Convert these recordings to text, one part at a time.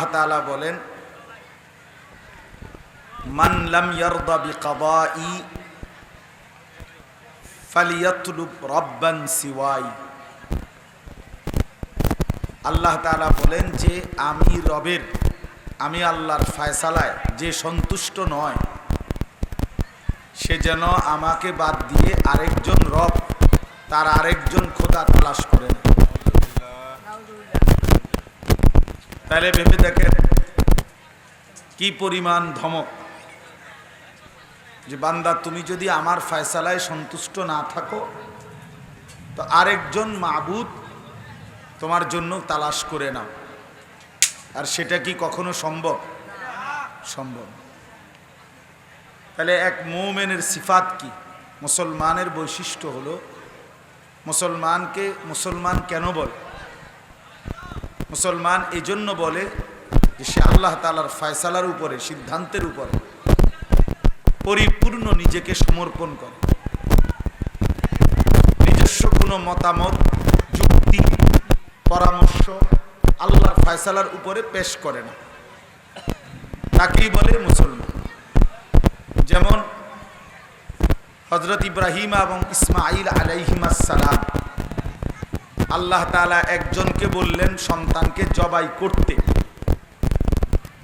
তাআলা বলেন, মান লাম ইয়ারদা বিকাদাই ফালিয়াতলুব রব্বান সিওয়াই। আল্লাহ তাআলা বলেন যে, আমি রবের, আমি আল্লাহর ফায়সালায় যে সন্তুষ্ট নয়, সে যেন আমাকে বাদ দিয়ে আরেকজন রব, তার আরেকজন খোদা তালাশ করে নেয়। তাহলে ভেবে দেখেন কি পরিমাণ ধমক। যে বান্দা, তুমি যদি আমার ফয়সালায় সন্তুষ্ট না থাকো, তো আরেকজন মাবুদ তোমার জন্য তালাশ করে নাও। আর সেটা কি কখনো সম্ভব? সম্ভব। তাহলে এক মৌমেনের সিফাত কি? মুসলমানের বৈশিষ্ট্য হলো, মুসলমানকে মুসলমান কেন বলে? মুসলমান এই জন্য বলে যে সে আল্লাহ তালার ফয়সালার উপরে, সিদ্ধান্তের উপরে পরিপূর্ণ নিজেকে সমর্পণ করে। নিজস্ব কোনো মতামত, যুক্তি, পরামর্শ আল্লাহর ফয়সালার উপরে পেশ করে না। তাকেই বলে মুসলমান। যেমন হজরত ইব্রাহিম এবং ইসমাইল আলাইহিমাসালাম আল্লাহ তাআলা একজনকে বললেন সন্তানকে জবাই করতে।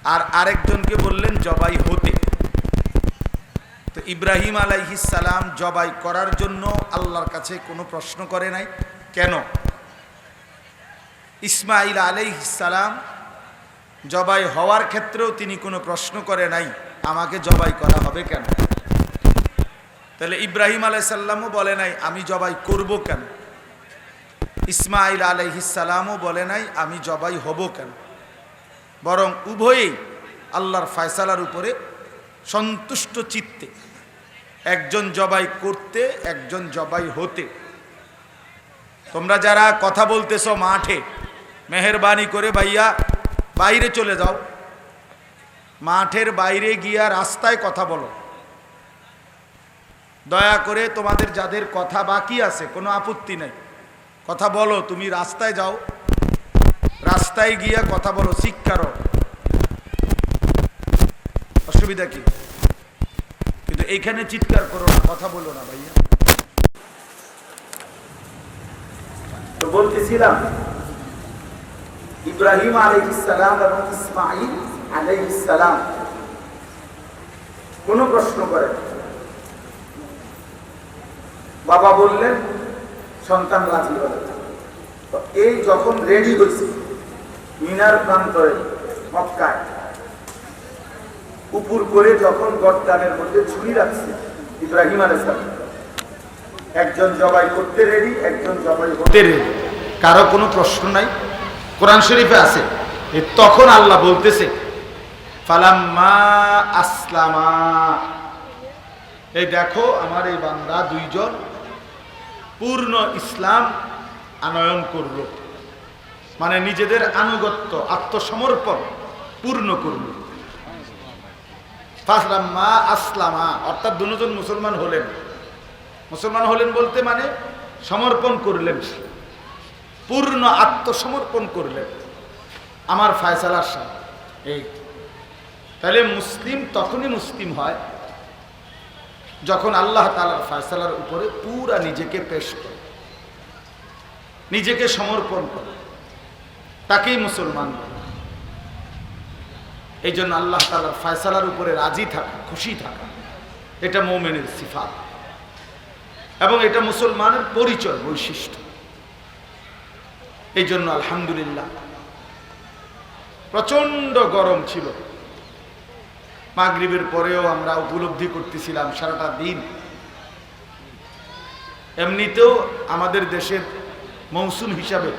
আর আরেকজনকে বললেন জবাই হতে। তো ইব্রাহিম সালাম জবাই করার জন্য আল্লাহর কাছে কোনো প্রশ্ন করে নাই। কেন? ইসমাইল সালাম জবাই হওয়ার ক্ষেত্রেও তিনি কোনো প্রশ্ন করে নাই, আমাকে জবাই করা হবে কেন? তাহলে ইব্রাহিম আলাইসাল্লামও বলে নাই, আমি জবাই করব কেন? ইসমাইল আলাইহিসালামও বলে নাই, আমি জবাই হব কেন? বরং উভয়েই আল্লাহর ফয়সালার উপরে সন্তুষ্ট চিত্তে, একজন জবাই করতে, একজন জবাই হতে। তোমরা যারা কথা বলতেছ মাঠে, মেহরবানি করে ভাইয়া বাইরে চলে যাও। মাঠের বাইরে গিয়া রাস্তায় কথা বলো। দয়া করে তোমাদের যাদের কথা বাকি আছে, কোনো আপত্তি নাই। কথা বলো, তুমি রাস্তায় যাও। রাস্তায় গিয়া কথা বলো শিক্ষারও অসুবিধা কি? কিন্তু এইখানে চিৎকার করো না, কথা বলো না ভাইয়া। তো বলতেছিলাম, ইব্রাহিম আলাইহিসসালাম এবং ইসমাইল আলাইহিসসালাম কোনো প্রশ্ন করে বাবা বললেন সন্তান রাজি হলে তো এই যখন রেডি হয়েছে, মিনার প্রান্তরে, মক্কায়, উপর করে যখন গরদানের মধ্যে ছুরি রাখছে, ইব্রাহিম আলাইসালাম একজন জবাই করতে রেডি একজন জবাই করতে রেডি কারও কোনো প্রশ্ন নাই? কোরআন শরীফে আছে। তখন আল্লাহ বলতেছে, ফালাম্মা আসলামা। এই দেখো, আমার এই বান্দা দুইজন পূর্ণ ইসলাম আনয়ন করল। মানে নিজেদের আনুগত্য, আত্মসমর্পণ পূর্ণ করল। ফাসলাম্মা আসলামা, অর্থাৎ দুজন মুসলমান হলেন। মুসলমান হলেন বলতে মানে সমর্পণ করলেন। পূর্ণ আত্মসমর্পণ করলেন। আমার ফায়সালার সাথে। এই, তাহলে মুসলিম তখনই মুসলিম হয় যখন আল্লাহ তালার ফয়সালার উপরে পুরা নিজেকে পেশ করে, নিজেকে সমর্পণ করে, তাকেই মুসলমান বলে। এই জন্য আল্লাহ তালার ফয়সালার উপরে রাজি থাকা, খুশি থাকা, এটা মোমেনের সিফাত। এবং এটা মুসলমানের পরিচয় বৈশিষ্ট্য। এই জন্য আলহামদুলিল্লাহ প্রচণ্ড গরম ছিল। মাগরিবের পরেও আমরা উপলব্ধি করতেছিলাম সারাটা দিন। এমনিতেও আমাদের দেশের মৌসুম হিসাবে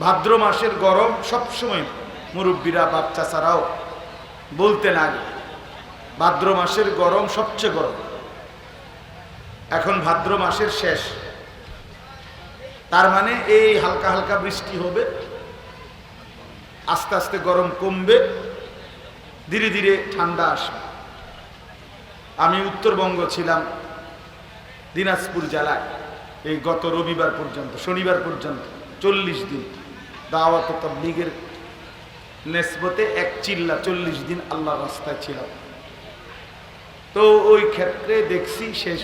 ভাদ্র মাসের গরম সবসময় মুরব্বীরা বাচ্চা ছাড়াও বলতে লাগে ভাদ্র মাসের গরম সবচেয়ে গরম। এখন ভাদ্র মাসের শেষ। তার মানে এই হালকা হালকা বৃষ্টি হবে, আস্তে আস্তে গরম কমবে। ধীরে ধীরে ঠান্ডা আসবে। আমি উত্তরবঙ্গ ছিলাম দিনাজপুর জেলায়। এই গত রবিবার পর্যন্ত, শনিবার পর্যন্ত, চল্লিশ দিন। দাওয়াত তবলিগের নেসবতে এক চিল্লা চল্লিশ দিন আল্লাহর রাস্তায় ছিলাম তো ওই ক্ষেত্রে দেখছি শেষ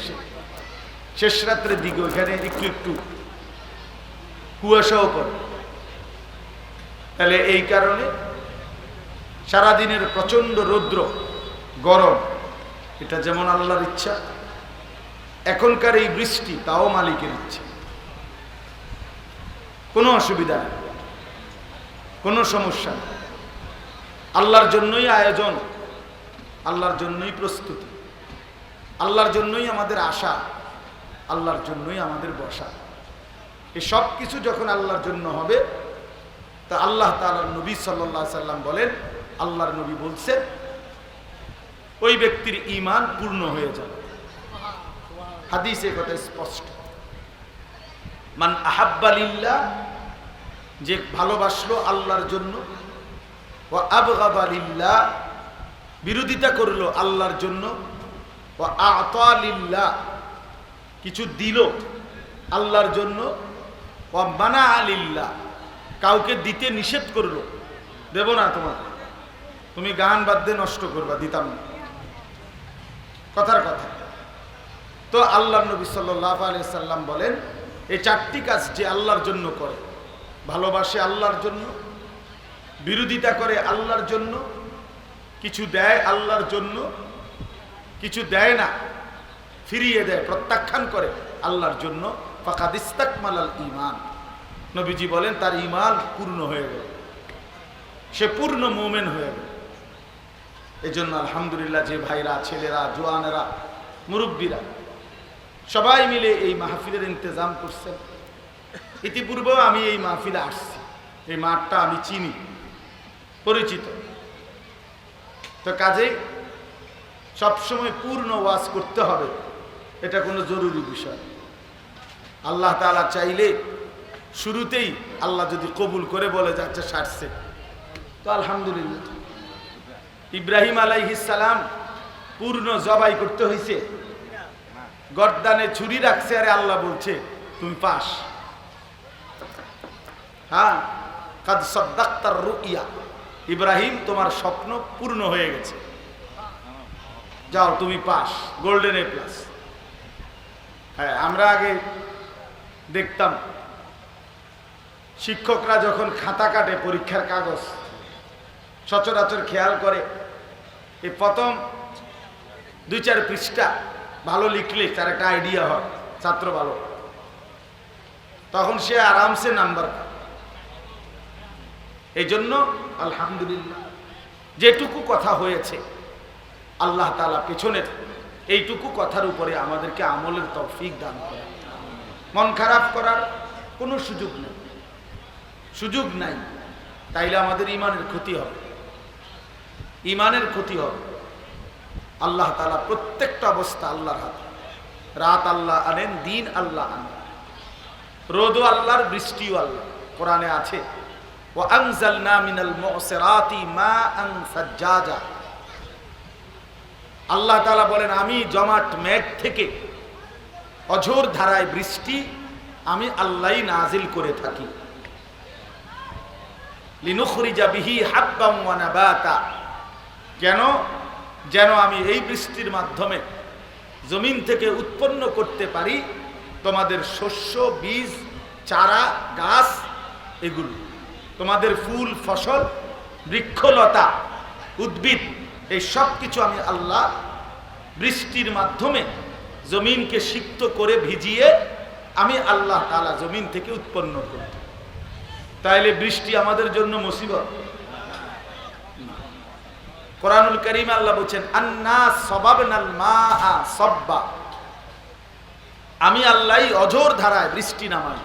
শেষ রাত্রের দিকে ওইখানে একটু একটু কুয়াশাও পড়ে। তাহলে এই কারণে সারাদিনের প্রচণ্ড রৌদ্র, গরম, এটা যেমন আল্লাহর ইচ্ছা, এখনকার এই বৃষ্টি তাও মালিকের ইচ্ছা। কোনো অসুবিধা নেই, কোনো সমস্যা নেই। আল্লাহর জন্যই আয়োজন, আল্লাহর জন্যই প্রস্তুতি, আল্লাহর জন্যই আমাদের আশা, আল্লাহর জন্যই আমাদের বসা। এই সব কিছু যখন আল্লাহর জন্য হবে, তা আল্লাহ তাআলার নবী সাল্লাহ সাল্লাম বলেন আল্লাহর নবী বলছেন, ওই ব্যক্তির ইমান পূর্ণ হয়ে যাবে। হাদিসে কথা স্পষ্ট। মান আহাব্বালিল্লাহ যে ভালোবাসলো আল্লাহর জন্য ও আবগাবালিল্লাহ বিরোধিতা করল আল্লাহর জন্য ও আতালিল্লাহ কিছু দিল আল্লাহর জন্য ও মানা আলিল্লাহ কাউকে দিতে নিষেধ করল। দেব না তোমার তুমি গান বাদ্যে নষ্ট করবা, দিতাম না। কথার কথা। তো আল্লাহ নবী সাল্লাহ আলিয়া সাল্লাম বলেন, এই চারটি কাজ যে আল্লাহর জন্য করে, ভালোবাসে আল্লাহর জন্য, বিরোধিতা করে আল্লাহর জন্য, কিছু দেয় আল্লাহর জন্য, কিছু দেয় না, ফিরিয়ে দেয়, প্রত্যাখ্যান করে আল্লাহর জন্য ফাঁকা দিস্তাকমাল আল ইমান নবীজি বলেন, তার ইমান পূর্ণ হয়ে গেল। সে পূর্ণ মোমেন হয়ে গেল। এই জন্য আলহামদুলিল্লাহ যে ভাইরা, ছেলেরা, জোয়ানেরা, মুরব্বীরা, সবাই মিলে এই মাহফিলের ইন্তজাম করছেন। ইতিপূর্বেও আমি এই মাহফিলে আসছি। এই মাঠটা আমি চিনি, পরিচিত। তো কাজেই সবসময় পূর্ণ ওয়াজ করতে হবে, এটা কোনো জরুরি বিষয়। আল্লাহ তালা চাইলে শুরুতেই আল্লাহ যদি কবুল করে বলে যাচ্ছে সারছে। তো আলহামদুলিল্লাহ। ইব্রাহিম আলাইহিসালাম পূর্ণ জবাই করতে হয়েছে গর্দানে ছুরি রাখছে, আরে আল্লাহ বলছে, তুমি পাস। হ্যাঁ কাদ সদ্দাক্তার রুইয়া। ইব্রাহিম, তোমার স্বপ্ন পূর্ণ হয়ে গেছে। যাও, তুমি পাস, গোল্ডেন এ প্লাস। হ্যাঁ আমরা আগে দেখতাম, শিক্ষকরা যখন খাতা কাটে পরীক্ষার কাগজ, সচরাচর খেয়াল করে এই প্রথম দুই চার পৃষ্ঠা ভালো লিখলে তার একটা আইডিয়া হয়, ছাত্র ভালো। তখন সে আরামসে নাম্বার পায়। এই জন্য আলহামদুলিল্লাহ, যেটুকু কথা হয়েছে, আল্লাহ তালা পেছনের এইটুকু কথার উপরে আমাদেরকে আমলের তৌফিক দান করে মন খারাপ করার কোনো সুযোগ নেই। সুযোগ নাই, তাইলে আমাদের ইমানের ক্ষতি হবে। ইমানের ক্ষতি হবে। আল্লাহ তালা প্রত্যেকটা অবস্থা আল্লাহর হাতে। রাত আল্লাহ আনেন, দিন আল্লাহ আনেন। রোদও আল্লাহর, বৃষ্টিও আল্লাহ কোরআনে আছে ও মিনাল মুসিরাতি মাআন সাজ্জাজা। আল্লাহ তালা বলেন, আমি জমাট মেঘ থেকে অঝোর ধারায় বৃষ্টি আমি আল্লাহই নাজিল করে থাকি। লিনুখরিজা বিহি হাব্বাম কেন? যেন আমি এই বৃষ্টির মাধ্যমে জমিন থেকে উৎপন্ন করতে পারি তোমাদের শস্য, বীজ, চারা, গাছ, এগুলো। তোমাদের ফুল, ফসল, বৃক্ষলতা, উদ্ভিদ, এই সব কিছু আমি আল্লাহ বৃষ্টির মাধ্যমে জমিনকে সিক্ত করে ভিজিয়ে আমি আল্লাহ তালা জমিন থেকে উৎপন্ন করি তাইলে বৃষ্টি আমাদের জন্য মুসিবত। কোরআনুল করিম আল্লাহ বলছেন, আন্না সব্বা। আমি আল্লাহ অজোর ধারায় বৃষ্টি নামাই।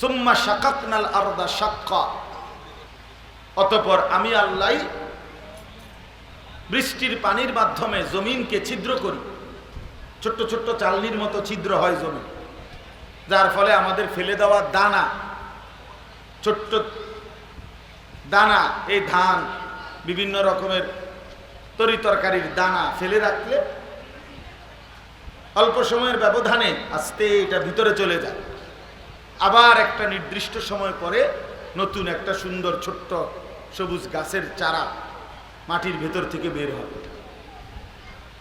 সুম্মা শাকাকনাল আরদা শাক্কা। অতপর আমি আল্লাহ বৃষ্টির পানির মাধ্যমে জমিনকে ছিদ্র করি। ছোট্ট ছোট্ট চালনির মতো ছিদ্র হয় জমি যার ফলে আমাদের ফেলে দেওয়া দানা, ছোট্ট দানা, এই ধান বিভিন্ন রকমের তরি তরকারির দানা ফেলে রাখলে অল্প সময়ের ব্যবধানে আস্তে এটা ভিতরে চলে যায়। আবার একটা নির্দিষ্ট সময় পরে নতুন একটা সুন্দর ছোট্ট সবুজ গাছের চারা মাটির ভেতর থেকে বের হবে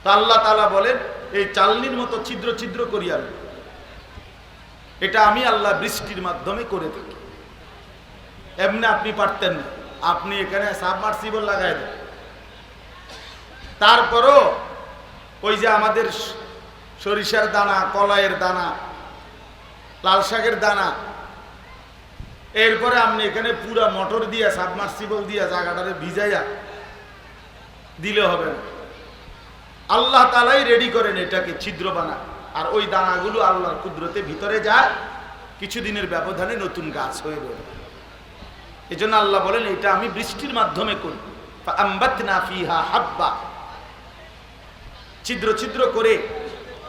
তা আল্লাহ তালা বলেন, এই চালনির মতো ছিদ্র ছিদ্র করি আমি। এটা আমি আল্লাহ বৃষ্টির মাধ্যমে করে থাকি। এমনি আপনি পারতেন না। আপনি এখানে সাবমার্সিবল লাগাই দেন। তারপরও ওই যে আমাদের সরিষার দানা, কলাইয়ের দানা, লাল শাকের দানা, এরপরে আপনি এখানে পুরা মোটর দিয়া, সাবমার্সিবল দিয়া জায়গাটারে ভিজাইয়া দিলে হবে না। আল্লাহ তালাই রেডি করেন এটাকে ছিদ্র বানা। আর ওই দানাগুলো আল্লাহর কুদরতে ভিতরে যায়, কিছুদিনের ব্যবধানে নতুন গাছ হয়ে বেরোয়। এই জন্য আল্লাহ বলেন, এটা আমি বৃষ্টির মাধ্যমে করি। হাব্বা। ছিদ্র ছিদ্র করে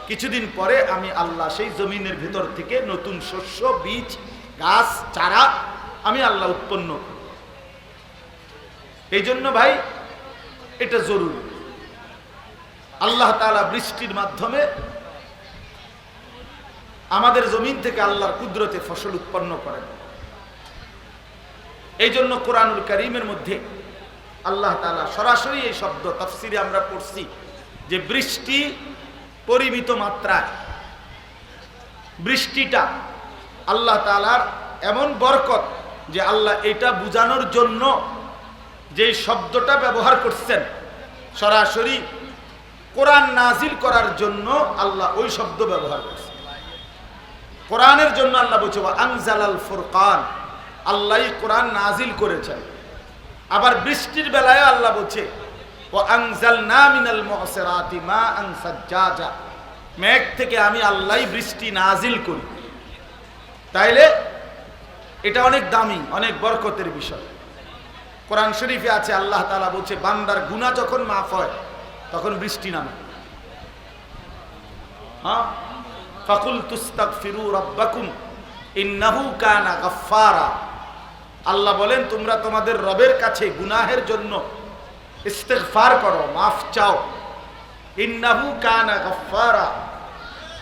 কিছুদিন পরে আমি আল্লাহ সেই জমিনের ভিতর থেকে নতুন শস্য, বীজ, গাছ, চারা আমি আল্লাহ উৎপন্ন করি। এই জন্য ভাই, এটা জরুরি। আল্লাহ তাআলা বৃষ্টির মাধ্যমে আমাদের জমিন থেকে আল্লাহর কুদরতে ফসল উৎপন্ন করেন। এই জন্য কোরআনুল করিমের মধ্যে আল্লাহ তালা সরাসরি এই শব্দ তফসিরে আমরা পড়ছি যে বৃষ্টি পরিমিত মাত্রায়, বৃষ্টিটা আল্লাহ তাআলার এমন বরকত যে আল্লাহ এটা বুঝানোর জন্য যে শব্দটা ব্যবহার করছেন, সরাসরি কোরআন নাজিল করার জন্য আল্লাহ ওই শব্দ ব্যবহার করছেন। কোরআনের জন্য আল্লাহ বলছে আনজালাল ফুরকান। আল্লাহ কোরআন নাজিল করেছেন। আবার বৃষ্টির বেলায় আল্লাহ বলছে ও আনজাল না মিনাল মুসরাতি মা আনসাজ্জাজা মেঘ থেকে আমি আল্লাহ বৃষ্টি নাজিল করি। তাইলে এটা অনেক দামি, অনেক বরকতের বিষয়। কোরআন শরীফে আছে, আল্লাহ তাআলা বলছে, বান্দার গুনাহ যখন মাফ হয়, তখন বৃষ্টি নামে। হ্যাঁ? ফাকুল তুস্তাগফিরু রাব্বাকুম, ইন্নাহু কানা গাফফারা। আল্লাহ বলেন, তোমরা তোমাদের রবের কাছে গুনাহের জন্য ইস্তেগফার করো, মাফ চাও। ইন্নাহু কানা গাফফারা।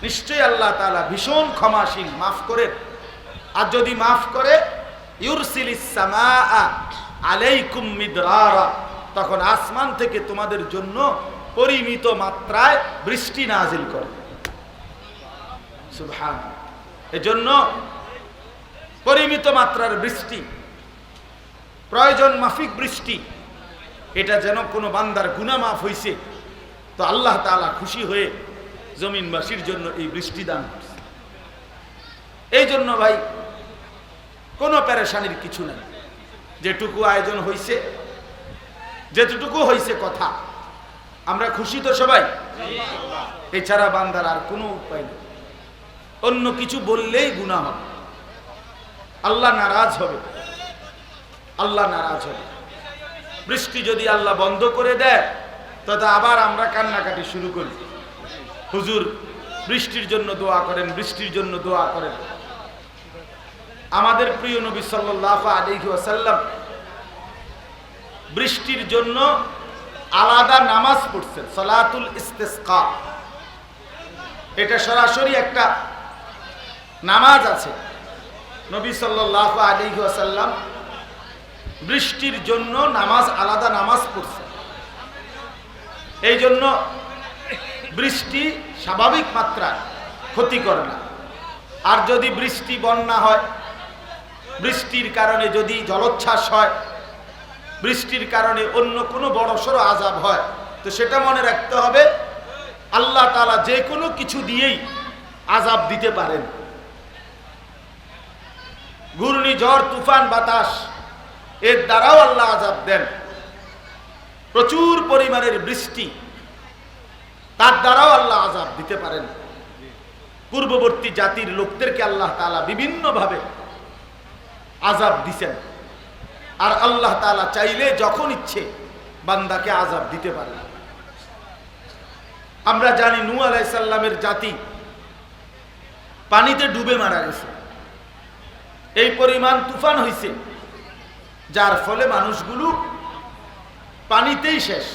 নিশ্চয়ই আল্লাহ তাআলা ভীষণ ক্ষমাশীল, মাফ করে। আর যদি মাফ করে আলাইকুম মিদরারা। তখন আসমান থেকে তোমাদের জন্য পরিমিত মাত্রায় বৃষ্টি নাজিল করে। সুবহান এজন্য পরিমিত মাত্রার বৃষ্টি প্রয়োজন মাফিক বৃষ্টি, এটা যেন কোনো বান্দার গুনাহ মাফ হইছে। তো আল্লাহ তাআলা খুশি হয়ে জমিনবাসীর জন্য এই বৃষ্টি দান করছে। এই জন্য ভাই, কোনো প্যারেশানির কিছু নেই। যেটুকু আয়োজন হইছে, যেটুকু হইছে কথা, আমরা খুশি তো সবাই। এছাড়া বান্দার আর কোনো উপায় নেই। অন্য কিছু বললেই গুণা হবে। আল্লাহ নারাজ হবে। আল্লাহ নারাজ হবে। বৃষ্টি যদি আল্লাহ বন্ধ করে দেয়, তবে আবার আমরা কান্নাকাটি শুরু করি। হুজুর, বৃষ্টির জন্য দোয়া করেন, বৃষ্টির জন্য দোয়া করেন। আমাদের প্রিয় নবী সাল্লাল্লাহু আলাইহি ওয়াসাল্লাম বৃষ্টির জন্য আলাদা নামাজ পড়ছেন, সালাতুল ইস্তেসকা। এটা সরাসরি একটা নামাজ আছে। নবী সাল্লাল্লাহু আলাইহি ওয়াসাল্লাম বৃষ্টির জন্য নামাজ আলাদা নামাজ পড়ছে। এই জন্য বৃষ্টি স্বাভাবিক মাত্রায় ক্ষতি করে না। আর যদি বৃষ্টি বন্যা হয়, বৃষ্টির কারণে যদি জলোচ্ছ্বাস হয়, বৃষ্টির কারণে অন্য কোনো বড়সড় আজাব হয়, তো সেটা মনে রাখতে হবে, আল্লাহ তালা যে কোনো কিছু দিয়েই আজাব দিতে পারেন। ঘূর্ণিঝড়, তুফান, বাতাস এর দ্বারাও আল্লাহ আজাব দেন। প্রচুর পরিমাণের বৃষ্টি, তার দ্বারাও আল্লাহ আজাব দিতে পারেন। পূর্ববর্তী জাতির লোকদেরকে আল্লাহ তালা বিভিন্নভাবে আজাব দিছেন। আর আল্লাহ তালা চাইলে যখন ইচ্ছে বান্দাকে আজাব দিতে পারে আমরা জানি নু আলাইসাল্লামের জাতি পানিতে ডুবে মারা গেছে। এই পরিমাণ তুফান হইছে। যার ফলে মানুষগুলো পানিতেই শেষ।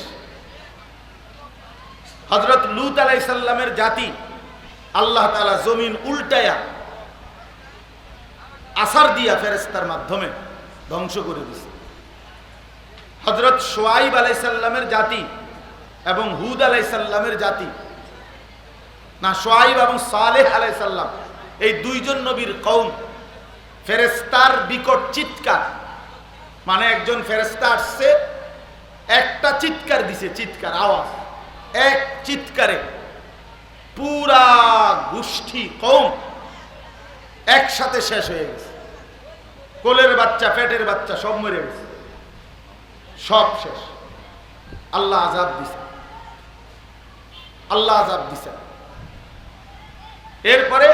হজরত লুত আলাইসাল্লামের জাতি আল্লাহ তালা জমিন উল্টায়া আসার দিয়া ফেরেস্তার মাধ্যমে ধ্বংস করে দিছে। হজরত সোয়াইব আলাইসাল্লামের জাতি এবং হুদ আলাইসাল্লামের জাতি, না, সোয়াইব এবং সালেহ আলাইসাল্লাম এই দুইজন নবীর কৌম ফেরেস্তার বিকট চিৎকার মানে একজন ফেরেস্তা আসছে, একটা চিৎকার দিছে, চিৎকার, আওয়াজ। এক চিৎকারে পুরা গোষ্ঠী কম একসাথে শেষ হয়ে গেছে। কোলের বাচ্চা, পেটের বাচ্চা সব মরে গেছে। সব শেষ। আল্লাহ আজাব দিছে। আল্লাহ আজাব দিছে। এরপরে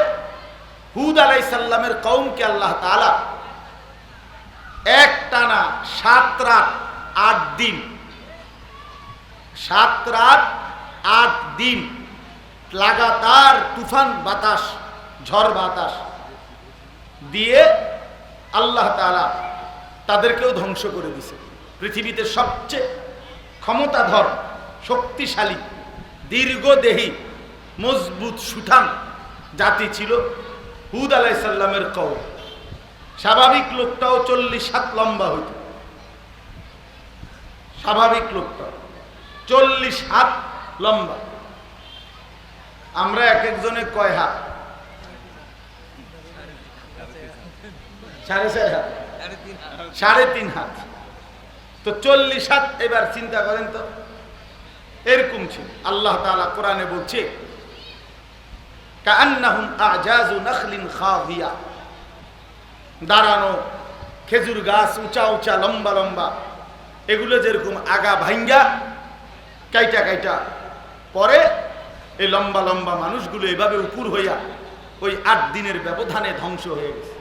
হুদ আলাই সাল্লামের কৌমকে আল্লাহ তালা এক টানা সাত রাত, আট দিন। সাত রাত, আট দিন। লাগাতার তুফান বাতাস, ঝড় বাতাস দিয়ে আল্লাহ তালা তাদেরকেও ধ্বংস করে দিছে পৃথিবীতে সবচেয়ে ক্ষমতাধর, শক্তিশালী, দীর্ঘদেহী, মজবুত সুঠাম জাতি ছিল হুদ আলাইসাল্লামের কৌ স্বাভাবিক লোকটাও চল্লিশ হাত লম্বা হইত। স্বাভাবিক লোকটা চল্লিশ হাত লম্বা। আমরা এক একজনে কয় হাত? সাড়ে চার হাত। সাড়ে তিন হাত। তো চল্লিশ হাত এবার চিন্তা করেন তো, এরকম ছিল। আল্লাহ তাআলা কোরআনে বলছে কান্নাহুম আজাজু নখলিন খাবিয়া দাঁড়ানো, খেজুর গাছ উঁচা উঁচা, লম্বা লম্বা, এগুলো যেরকম আগা ভাঙ্গা কাইটা কাইটা। পরে এই লম্বা লম্বা মানুষগুলো এভাবে উপুর হইয়া ওই আট দিনের ব্যবধানে ধ্বংস হয়ে গেছে।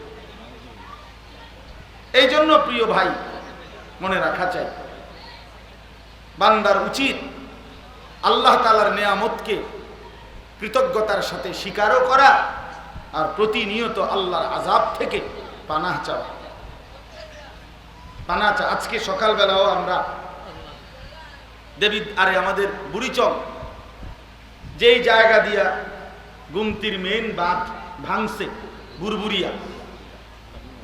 এই জন্য প্রিয় ভাই, মনে রাখা চাই, বান্দার উচিত আল্লাহ তালার নেয়ামতকে কৃতজ্ঞতার সাথে স্বীকারও করা আর প্রতিনিয়ত আল্লাহর আজাব থেকে পানাহ চাওয়া। পানা চা আজকে সকালবেলাও আমরা দেবী আরে আমাদের বুড়িচং যেই জায়গা দিয়া গুমতির মেন বাঁধ ভাঙছে বুরবুরিয়া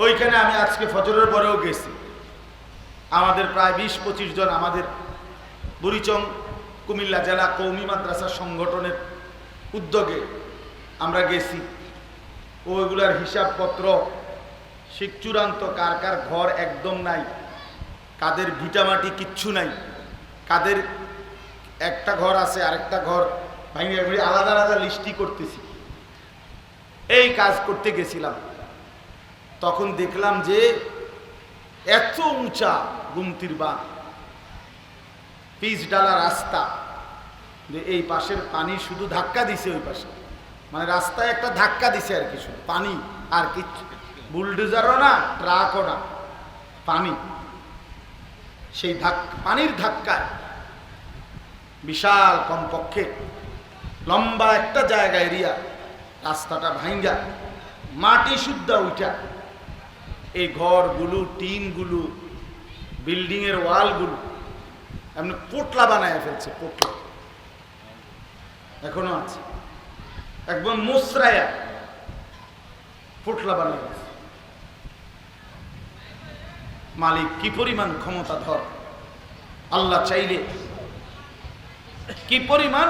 ওইখানে আমি আজকে ফজরের পরেও গেছি। আমাদের প্রায় বিশ পঁচিশ জন আমাদের বুড়িচং কুমিল্লা জেলা কৌমি মাদ্রাসা সংগঠনের উদ্যোগে আমরা গেছি। ওইগুলার হিসাবপত্র শিখ চূড়ান্ত, কার কার ঘর একদম নাই, কাদের ভিটামাটি কিচ্ছু নাই, কাদের একটা ঘর আছে, আরেকটা ঘর ভাঙে ভেঙে আলাদা আলাদা লিস্টি করতেছি। এই কাজ করতে গেছিলাম। তখন দেখলাম যে এত উঁচা গুমতির বাঁধ পিচ ডালা রাস্তা, যে এই পাশের পানি শুধু ধাক্কা দিছে ওই পাশে। মানে রাস্তায় একটা ধাক্কা দিছে আর কি, শুধু পানি আর কিচ্ছু। বুলডোজারও না, ট্রাকও না, পানি। সেই ধাক্কা পানির ধাক্কায় বিশাল কমপক্ষে লম্বা একটা জায়গা এরিয়া রাস্তাটা ভাঙ্গা মাটি শুদ্ধা উঠা এই ঘরগুলো, টিনগুলো, বিল্ডিংয়ের ওয়ালগুলো এমনি পোটলা বানায় ফেলছে, পোটলা। এখনও আছে। একদম মোসরায়া পোটলা বানায় ফেলছে মালিক কি পরিমাণ ক্ষমতা ধর? আল্লাহ চাইলে কি পরিমাণ